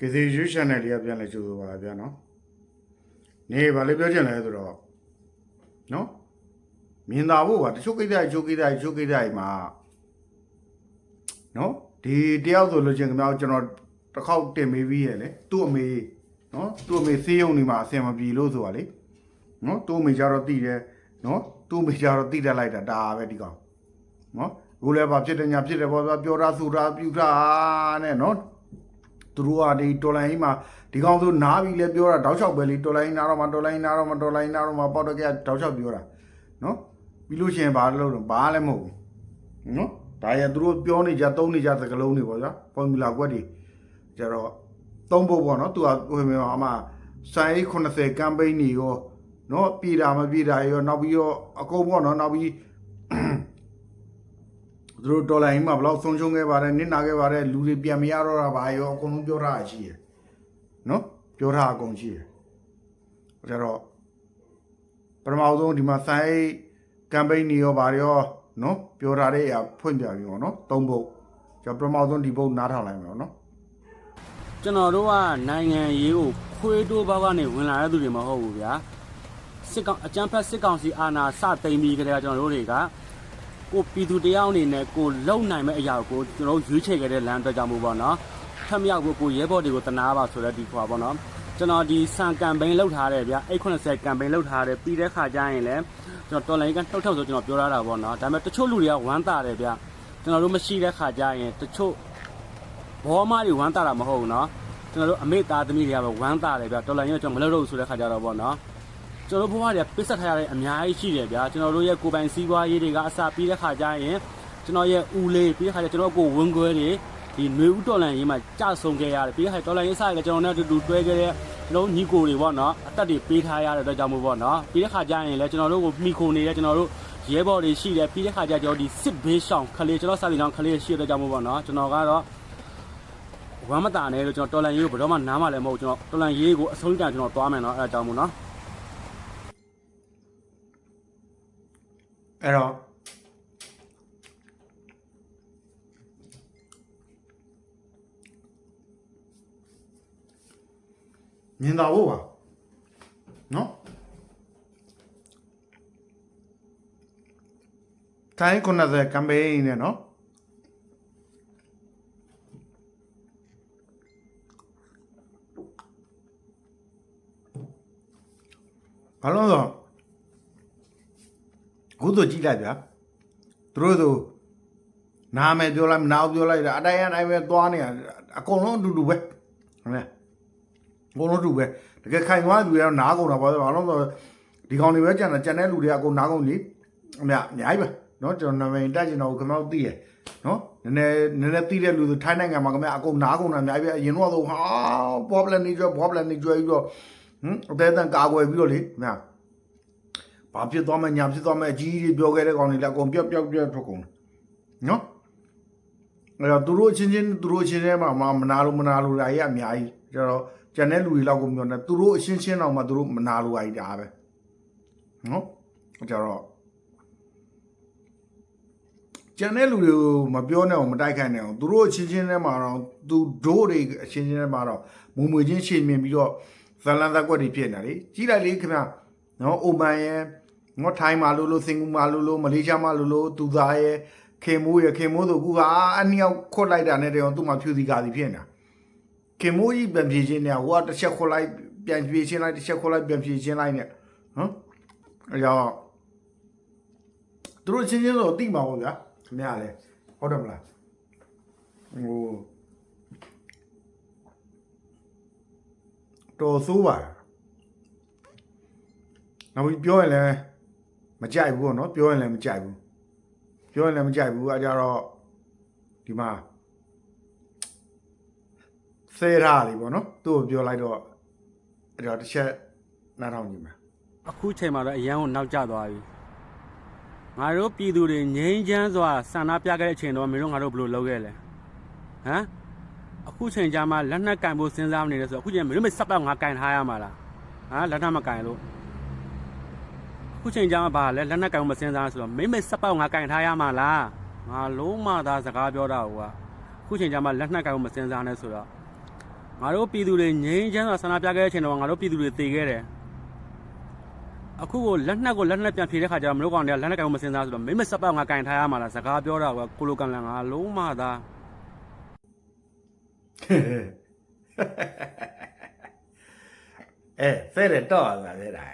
ကစီယူချန်နယ်လေးကပြန်လဲကြိုးဆိုပါလားဗျာနော်နေဘာလေးပြောချင်လဲဆိုတော့နော်မြင်သာဖို့ပါတချို့ကိစ္စတချို့ကိစ္စတချို့ကိစ္စတွေမှာနော်ဒီတယောက်ဆိုလို့ချင်းခင်ဗျားကျွန်တော်တစ်ခေါက်တင်မေးပြီးရလေသူ့အမေနော်သူ့အမေစေးရုံနေမှာအဆင်မပြေလို့ဆိုတာလေနော်သူ့အမေကြတော့တိတယ်နော်သူ့အမေကြတော့တိတက်လိုက်တာဒါပဲဒီကောင်နော်ကိုလည်းဘာဖြစ်တယ်ညာဖြစ်တယ်ဘောပြောတာဆိုတာပြူတာနဲ့နော် သူတို့ကဒီတော်လိုင်းကြီးမှာဒီကောင်ဆိုနားပြီလဲပြောတာတောက်လျှောက်ပဲလေတော်လိုင်းနားတော့မှတော်လိုင်းနားတော့မှတော်လိုင်းနားတော့မှပေါက်တော့ကတောက်လျှောက်ပြောတာနော်ပြီးလို့ရှိရင်ဘာလို့လဲဘာလည်းမဟုတ်ဘူးနော်ဒါရသူတို့ပြောနေကြသုံးနေကြသကလုံးတွေပေါ့ဗျာဖော်မူလာကွက်တွေကျတော့သုံးဖို့ပေါ့နော်သူကဟိုမျိုးအမစိုင်း80ကမ်ပိန်းတွေရောနော်ပြည်တာမပြည်တာရောနောက်ပြီးတော့အကုန်ပေါ့နော်နောက်ပြီး သူတို့ဒေါ်လာရင်းမှာဘယ်လောက်ဆုံးရှုံးခဲ့ပါတယ်နစ်နာခဲ့ပါတယ်လူတွေပြန်မရတော့တာပါရောအကုန်လုံးပြောထားတာရှိရယ်နော်ပြောထားအကုန်ရှိရယ်ဒါတော့ပထမဆုံးဒီမှာစိုင်းကမ်ပိန်းတွေရောဗာရောနော်ပြောထားတဲ့အရာဖွင့်ပြပြီးပေါ့နော်သုံးဖို့ကျွန်တော်ပထမဆုံးဒီဘုတ်နားထောင်လိုက်မယ်နော်ကျွန်တော်တို့ကနိုင်ငံရေးကိုခွေးတိုးဘောက်ကနေဝင်လာတဲ့သူတွေမဟုတ်ဘူးဗျာစစ်ကောင်အကြမ်းဖက်စစ်ကောင်စီအာဏာစသိမ်းပြီးကြတဲ့ကျွန်တော်တို့တွေက ကိုပြည်သူတရားအနေနဲ့ကိုလုံနိုင်မဲ့အရာကိုကျွန်တော်ရွေးချယ်ခဲ့တဲ့လမ်းအတွက်ကြောင့်မို့ပေါ့နော်ထက်မြောက်ကိုကိုရဲဘော်တွေကိုတနာပါဆိုတဲ့ဒီခွာပေါ့နော်ကျွန်တော်ဒီဆန်ကမ်ပိန်းလုပ်ထားတယ်ဗျာ890ကမ်ပိန်းလုပ်ထားတယ်ပြီးတဲ့ခါကျရင်လည်းကျွန်တော်တော်လိုင်းကနှုတ်ထောက်ဆိုကျွန်တော်ပြောထားတာပေါ့နော်ဒါပေမဲ့တချို့လူတွေကဝမ်းတာတယ်ဗျာကျွန်တော်တို့မရှိတဲ့ခါကျရင်တချို့ဘောမတွေဝမ်းတာတာမဟုတ်ဘူးနော်ကျွန်တော်တို့အမေသားသမီးတွေကပဲဝမ်းတာတယ်ဗျာတော်လိုင်းကကျွန်တော်မလုပ်တော့ဘူးဆိုတဲ့ခါကျတော့ပေါ့နော် ကျွန်တော်တို့ဘဝတွေကပစ်ဆက်ထားရတဲ့အများကြီးရှိတယ်ဗျာကျွန်တော်တို့ရဲ့ကိုယ်ပိုင်စည်းပွားရေးတွေကအစာပြီးတဲ့ခါကျရင်ကျွန်တော်ရဲ့ဦးလေးပြီးတဲ့ခါကျကျွန်တော်ကိုဝင်းခွဲတွေဒီຫນွေဦးတော်လန်ရေးမှာကြဆုံခဲ့ရတယ်ပြီးတဲ့ခါတော်လန်ရေးစားရကျွန်တော်နဲ့အတူတူတွဲခဲ့တဲ့ကျွန်တော်ညီကိုတွေဗောနော်အသက်တွေပေးထားရတဲ့အတွက်ကြောင့်မို့ဗောနော်ပြီးတဲ့ခါကျရင်လည်းကျွန်တော်တို့ကိုမိခိုနေတဲ့ကျွန်တော်တို့ရဲဘော်တွေရှိတယ်ပြီးတဲ့ခါကျကျွန်တော်ဒီစစ်ဘေးရှောင်ခလေးကျွန်တော်စာပြီးတော့ခလေးရှိတဲ့အတွက်ကြောင့်မို့ဗောနော်ကျွန်တော်ကတော့ဝမ်းမတာနဲ့လို့ကျွန်တော်တော်လန်ရေးကိုဘယ်တော့မှနားမလည်းမဟုတ်ကျွန်တော်တော်လန်ရေးကိုအဆုံးတန်ကျွန်တော်သွားမယ်နော်အဲအကြောင်းမို့နော် အဲ့တော့မြင်သာဖို့ပါနော်တိုင်း90ကမ်ပိန်းနဲ့နော်ဘာလို့လဲဆိုတော့အ ခုဆိုကြည့်လိုက်ဗျာသူတို့ဆိုနာမည်ပြောလိုက်နာအောင်ပြောလိုက်တာအတိုင်းအတိုင်းပဲသွားနေတာအကုန်လုံးအတူတူပဲဟုတ်လားအကုန်လုံးအတူပဲတကယ်ခိုင်သွားလူတွေတော့နားကုန်တာပါဘာလို့ဆိုဒီကောင်တွေပဲကြံတာကြံတဲ့လူတွေကအကုန်နားကုန်လေအမအများကြီးပဲနော်ကျွန်တော်နာမည်တက်ချင်တော့ခင်ဗျားတို့သိရနော်နည်းနည်းနည်းနည်းသိတဲ့လူဆိုထိုင်းနိုင်ငံမှာခင်ဗျာအကုန်နားကုန်တာအများကြီးပဲအရင်တော့ဆိုဟာ problem နေကြွ problem နေကြွပြီးတော့ဟမ်အသေးအံကာကွယ်ပြီးတော့လေခင်ဗျာ ဘာဖြစ်သွားမလဲညာဖြစ်သွားမလဲအကြီးကြီးပြောခဲ့တဲ့ကောင်တွေလည်းအကုန်ပြောက်ပြောက်ပြောက်ထွက်ကုန်တယ်နော်အဲ့တော့သူတို့အချင်းချင်းသူတို့အချင်းချင်းမှာမနာလို့မနာလို့ဓာကြီးအများကြီးကျတော့ကျန်တဲ့လူတွေလောက်ကိုပြောနေသူတို့အချင်းချင်းတော့မှသူတို့မနာလို့ဓာကြီးဒါပဲနော်ကျတော့ကျန်တဲ့လူတွေကိုမပြောနဲ့အောင်မတိုက်ခိုက်နဲ့အောင်သူတို့အချင်းချင်းထဲမှာတော့သူတို့တွေအချင်းချင်းထဲမှာတော့မုံမွေချင်းရှင်မြင်ပြီးတော့ဇလန်သက်ကွက်တွေဖြစ်နေတာလေကြီးလိုက်လေခင်ဗျာနော်အိုမန်ရဲ့ ငေါထိုင်းမှာလို့လို့စင်ကာမှာလို့လို့မလေးရှားမှာလို့လို့သူသားရဲ့ခေမိုးရဲ့ခေမိုးဆိုကူဟာအနည်းအောင်ခွတ်လိုက်တာနဲ့တည်းအောင်သူ့မှာဖြူစီကာစီဖြစ်နေတာခေမိုးကြီးပြန်ပြေးချင်းနေဟိုကတစ်ချက်ခွတ်လိုက်ပြန်ပြေးချင်းလိုက်တစ်ချက်ခွတ်လိုက်ပြန်ပြေးချင်းလိုက်နဲ့ဟမ်အဲကြောင့်သူတို့ချင်းချင်းဆိုတိမှာပေါ့ဗျာခင်ဗျားလေဟုတ်တယ်မလားဟိုတော်ဆိုးပါလားနောက်ပြီးပြောရင်လည်း မကြိုက်ဘူးပေါ့နော်ပြောရင်လည်းမကြိုက်ဘူးပြောရင်လည်းမကြိုက်ဘူးအဲကြတော့ဒီမှာဆဲထားလေပေါ့နော်သူ့ကိုပြောလိုက်တော့အဲတော့တစ်ချက်နားထောင်ကြည့်မယ်အခုချိန်မှာတော့အရန်ကိုနောက်ကျသွားပြီငါတို့ပြည်သူတွေငြိမ်းချမ်းစွာဆန္ဒပြခဲ့တဲ့အချိန်တော့မင်းတို့ငါတို့ဘယ်လိုလုပ်ခဲ့လဲဟမ်အခုချိန်ကြမှာလက်နက်ကင်ဖို့စဉ်းစားနေတယ်ဆိုတော့အခုချိန်မင်းတို့မစပ်တော့ငါကင်ထားရမှာလားဟမ်လက်နက်မကင်လို့အ ခုချိန်ကြမှာဘာလဲလက်နက်ကင်ဖို့မစဉ်းစားဆိုတော့မင်းမစပ်တော့ငါကင်ထားရမှာလားငါလုံးမသားစကားပြောတာဟိုကအခုချိန်ကြမှာလက်နက်ကင်ဖို့မစဉ်းစားနဲ့ဆိုတော့ငါတို့ပြည်သူတွေငြိမ်းချမ်းစွာဆန္ဒပြခဲ့တဲ့အချိန်တော့ငါတို့ပြည်သူတွေသေခဲ့တယ်အခုကိုလက်နက်ကိုလက်နက်ပြန်ဖြေတဲ့ခါကျတော့မလို့ကောင်တွေကလက်နက်ကင်ကိုမစင်စားဆိုတော့မိမစပ်ပတ်ငါကင်ထားရမှာလားစကားပြောတာကကိုလိုကန်လန်ငါလုံးမသားအဲဖဲတယ်တော့လာတဲ့ဒါ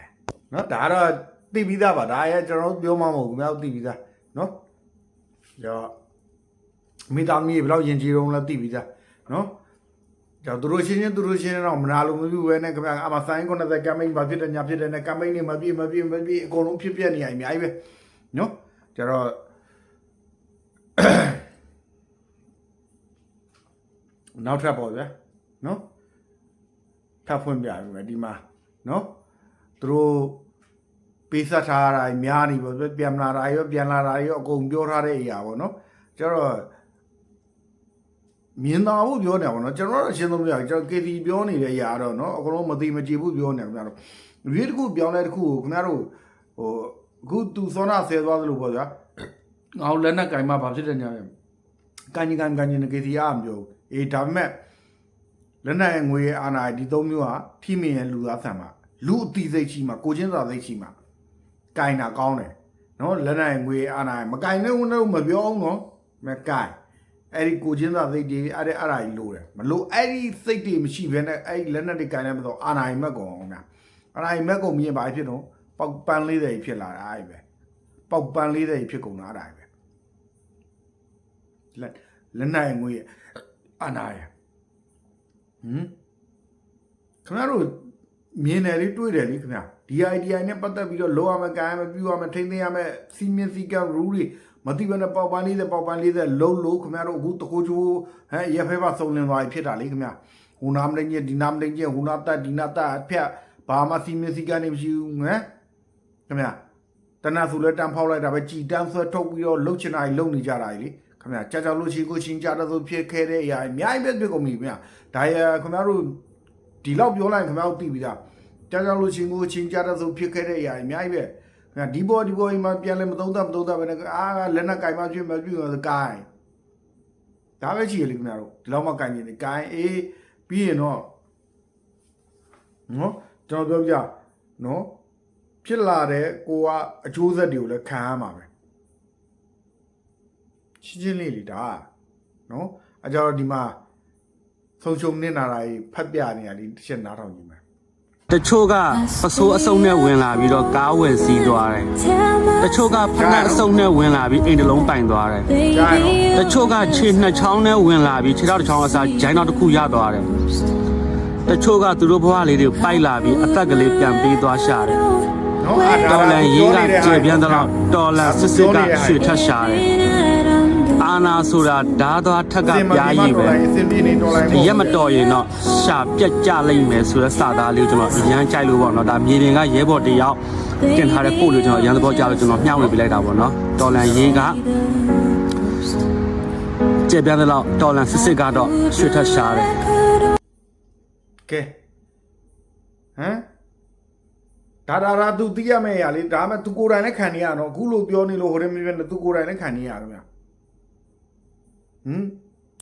နော်ဒါကတော့ သိပြီးသားပါဒါရဲ့ကျွန်တော်တို့ပြောမှမဟုတ်ဘူးများသိပြီးသားနော်ကြောမိသားမီးဘယ်လောက်ယဉ်ကျေးတော့လဲသိပြီးသားနော်ကြောင့်သူတို့ချင်းချင်းသူတို့ချင်းတော့မနာလို့မပြုဘဲနဲ့ခင်ဗျာအမဆိုင်90ကမ်ပိန်းဘာဖြစ်တယ်ညာဖြစ်တယ်နဲ့ကမ်ပိန်းတွေမပြည့်မပြည့်မပြည့်အကုန်လုံးဖြစ်ပြနေရအများကြီးပဲနော်ကျတော့နောက်ထပ်ပေါ့ဗျာနော်ထပ်ဖွင့်ပြပြီမယ်ဒီမှာနော်သူတို့ ပေးဆက်ထားတာများနေပေါ့ပြန်လာတာရောပြန်လာတာရောအကုန်ပြောထားတဲ့အရာပေါ့နော်ကျတော့မြင်သာဖို့ပြောနေပါတော့ကျွန်တော်တို့အရှင်းဆုံးပြောကျွန်တော် KT ပြောနေတဲ့အရာတော့နော်အကုန်လုံးမသိမကြည့်ဘူးပြောနေခင်ဗျားတို့ရွေးတစ်ခုပြောင်းလဲတစ်ခုကိုခင်ဗျားတို့ဟိုအခုသူစောနာဆဲသွားသလိုပေါ့ဗျာငါတို့လက်နဲ့ကင်မဘာဖြစ်တယ်ညာကန်ကြီးကန်ကန်ကြီးနေ KT အားမပြောဘူးအေးဒါပေမဲ့လက်နက်ငွေရဲ့အာဏာဒီသုံးမျိုးဟာထိမင်ရဲ့လူသားဆန်မှာလူအတိစိတ်ရှိမှာကိုချင်းစာစိတ်ရှိမှာ ကင်တာကောင်းတယ်နော်လက်နက်ငွေရဲ့အာဏာမကင်တဲ့ဝန်တော့မပြောအောင်နော်မကင်အဲ့ဒီကိုချင်းစာစိတ်တွေအဲ့ဒီအာဏာကြီးလိုတယ်မလို့အဲ့ဒီစိတ်တွေမရှိဘဲနဲ့အဲ့ဒီလက်နက်တွေကင်နေမတော့အာဏာကြီးမက်ကုန်အောင်ဗျာအာဏာကြီးမက်ကုန်မြင်ပါဖြစ်တော့ပေါက်ပန်းလေးတွေဖြစ်လာတာအဲ့ပဲပေါက်ပန်းလေးတွေဖြစ်ကုန်တာအဲ့ပဲလက်လက်နက်ငွေရဲ့အာဏာရဲ့ဟမ်ခင်ဗျားတို့မြင်တယ်လေတွေ့တယ်လေခင်ဗျာ ဒီ idea နဲ့ပတ်သက်ပြီးတော့လောရမယ်ကန်ရမယ်ပြူရမယ်ထိမ့်သိမ်းရမယ်စီမင်းစီကံ rule တွေမတိဘဲနဲ့ပေါက်ပန်းလေးတဲ့ပေါက်ပန်းလေးတဲ့လုံးလို့ခင်ဗျားတို့အခုတကူချိုးဟမ်ရဖဲပါစုံလင်သွားပြီဖြစ်တာလေခင်ဗျာဟိုနာမလေးကြီးဒီနာမလေးကြီးဟိုနာတက်ဒီနာတက်အဖက်ဘာမှစီမင်းစီကံနေမရှိဘူးဟမ်ခင်ဗျာတနတ်ဆိုလဲတန်ဖောက်လိုက်တာပဲကြည်တန်းဆွဲထုတ်ပြီးတော့လှုပ်ချင်တာကြီးလှုပ်နေကြတာကြီးလေခင်ဗျာကြာကြာလို့ရှိကိုချင်းကြတဲ့ဆိုဖြစ်ခဲ့တဲ့အရာအများကြီးပဲဖြစ်ကုန်ပြီခင်ဗျာဒါရခင်ဗျားတို့ဒီလောက်ပြောလိုက်ရင်ခင်ဗျားတို့သိပြီလား ကြာကြာလို့ချင်းကိုချင်းကြတဲ့ဆိုဖြစ်ခဲ့တဲ့အရာအများကြီးပဲခင်ဗျာဒီဘောဒီဘောအိမ်မှာပြန်လဲမသုံးသပ်မသုံးသပ်ပဲနဲ့အာလက်နဲ့ကင်မဖြစ်မဖြစ်ဆိုကိုင်ဒါပဲရှိရလေခင်ဗျားတို့ဒီလောက်မှကင်နေတယ်ကင်အေးပြီးရင်တော့နော်ကျွန်တော်ပြောပြနော်ဖြစ်လာတဲ့ကိုကအကျိုးဆက်တွေကိုလည်းခံရမှာပဲရှင်းရှင်းလေးလေဒါနော်အကြောင်းဒီမှာဆုံးရှုံးနေတာတွေဖတ်ပြနေရလေးတစ်ချက်နားထောင်ကြည့်မယ် တချို့ကပစိုးအစုံနဲ့ဝင်လာပြီးတော့ကားဝင်စီးသွားတယ်တချို့ကဖက်နှက်အစုံနဲ့ဝင်လာပြီးအိမ်တစ်လုံးပိုင်သွားတယ်ကြားရနော်တချို့ကခြေနှစ်ချောင်းနဲ့ဝင်လာပြီးခြေထောက်တစ်ချောင်းအစားဂျိုင်းနောက်တစ်ခုရသွားတယ်တချို့ကသူတို့ဘဝလေးတွေပိုက်လာပြီးအသက်ကလေးပြန်ပေးသွားရှာတယ်နော်အားတော်လန်ရေးကကျေပြန်းတော့တော်လန်စစ်စစ်ကရွှေထက်ရှာတယ် အာနာဆိုတာဓာသွားထက်ကပြားရည်ပဲအစင်ပြေနေတော်လိုင်းရက်မတော်ရင်တော့ရှာပြက်ကြလိမ့်မယ်ဆိုတဲ့စာသားလေးကိုကျွန်တော်အရန်ကြိုက်လို့ပေါ့နော်ဒါမြေပြင်ကရဲဘော်တယောက်တင်ထားတဲ့ပို့လို့ကျွန်တော်ရန်သဘောကြလို့ကျွန်တော်မျှဝေပေးလိုက်တာပေါ့နော်တော်လန်ရေးကကျေပြန်းတော့တော်လန်စစ်စစ်ကတော့ရွှေထက်ရှာတယ်ကဲဟမ်ဒါဒါဒါသူသိရမယ့်အရာလေးဒါမှသူကိုယ်တိုင်လည်းခံနေရတော့အခုလိုပြောနေလို့ဟိုရင်မပြောနေသူကိုယ်တိုင်လည်းခံနေရတော့ဗျာ ဟမ်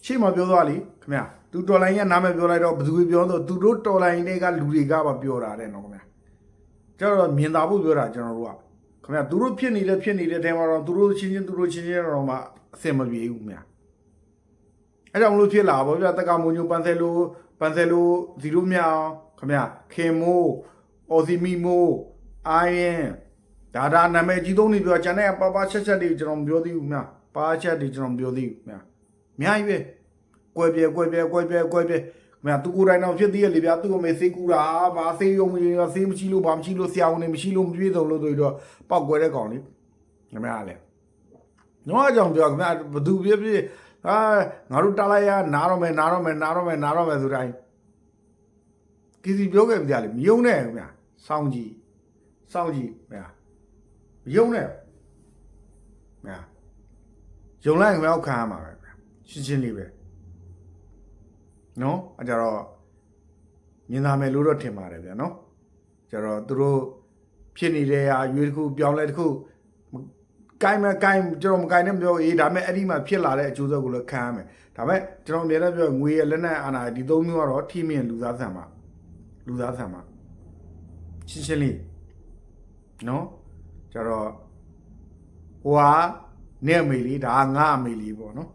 ရှေ့မှာပြောသွားလေခင်ဗျာသူတော်လိုင်းရဲ့နာမည်ပြောလိုက်တော့ဘယ်သူပြောတော့သူတို့တော်လိုင်းတွေကလူတွေကပါပြောတာတဲ့နော်ခင်ဗျာကျတော့မြင်သာဖို့ပြောတာကျွန်တော်တို့ကခင်ဗျာသူတို့ဖြစ်နေတဲ့ဖြစ်နေတဲ့တဲမှာတော့သူတို့ချင်းချင်းသူတို့ချင်းချင်းတော့မှအဆင်မပြေဘူးခင်ဗျာအဲ့ကြောင့်မလို့ဖြစ်လာပါဗျာတက္ကမုံညိုပန်ဆယ်လိုပန်ဆယ်လိုဇီရိုမြောင်ခမရခင်မိုးအော်စီမီမိုးအိုင်ယန်ဒါဒါနာမည်ကြီးသုံးနေပြောကျန်တဲ့ပပချက်ချက်တွေကျွန်တော်မပြောသေးဘူးမြပါချက်တွေကျွန်တော်မပြောသေးဘူးမြ အများကြီးပဲကွဲပြဲကွဲပြဲကွဲပြဲကွဲပြဲမြသူကိုယ်တိုင်တော့ဖြစ်သေးရလေဗျာသူ့ကိုမေးစေးကူတာဘာစေးရုံမကြီးဆေးမရှိလို့ဘာမရှိလို့ဆရာဝန်တွေမရှိလို့မပြေဆုံးလို့ဆိုပြီးတော့ပောက်ကွဲတဲ့ကောင်လေးခမရလေနော်အကြောင်းပြောခင်ဗျာဘသူပြပြအာငါတို့တားလိုက်ရနားတော့မယ်နားတော့မယ်နားတော့မယ်နားတော့မယ်ဆိုတိုင်းကီစီပြောခဲ့ပြလေမယုံနဲ့ခင်ဗျာစောင်းကြည့်စောင်းကြည့်ခင်ဗျာမယုံနဲ့ခင်ဗျာယုံလိုက်ခင်ဗျာခံရမှာပဲခင်ဗျာ ရှင်းရှင်းလေးပဲနော်အကြတော့မြင်သာမယ်လို့တော့ထင်ပါတယ်ဗျာနော်ကြတော့သူတို့ဖြစ်နေတဲ့ဟာရွေးတစ်ခုပြောင်းလဲတစ်ခုကိုင်းမကိုင်းကျွန်တော်မကိုင်းနဲ့မပြောအေးဒါပေမဲ့အဲ့ဒီမှာဖြစ်လာတဲ့အကျိုးဆက်ကိုလည်းခံရမယ်ဒါပေမဲ့ကျွန်တော်အမြဲတမ်းပြောငွေရလက်နက်အာဏာဒီသုံးမျိုးကတော့ထိမြင်လူသားဆန်ပါလူသားဆန်ပါရှင်းရှင်းလေးနော်ကျတော့ဟိုဟာနဲ့အမေလေးဒါကငါအမေလေးပေါ့နော်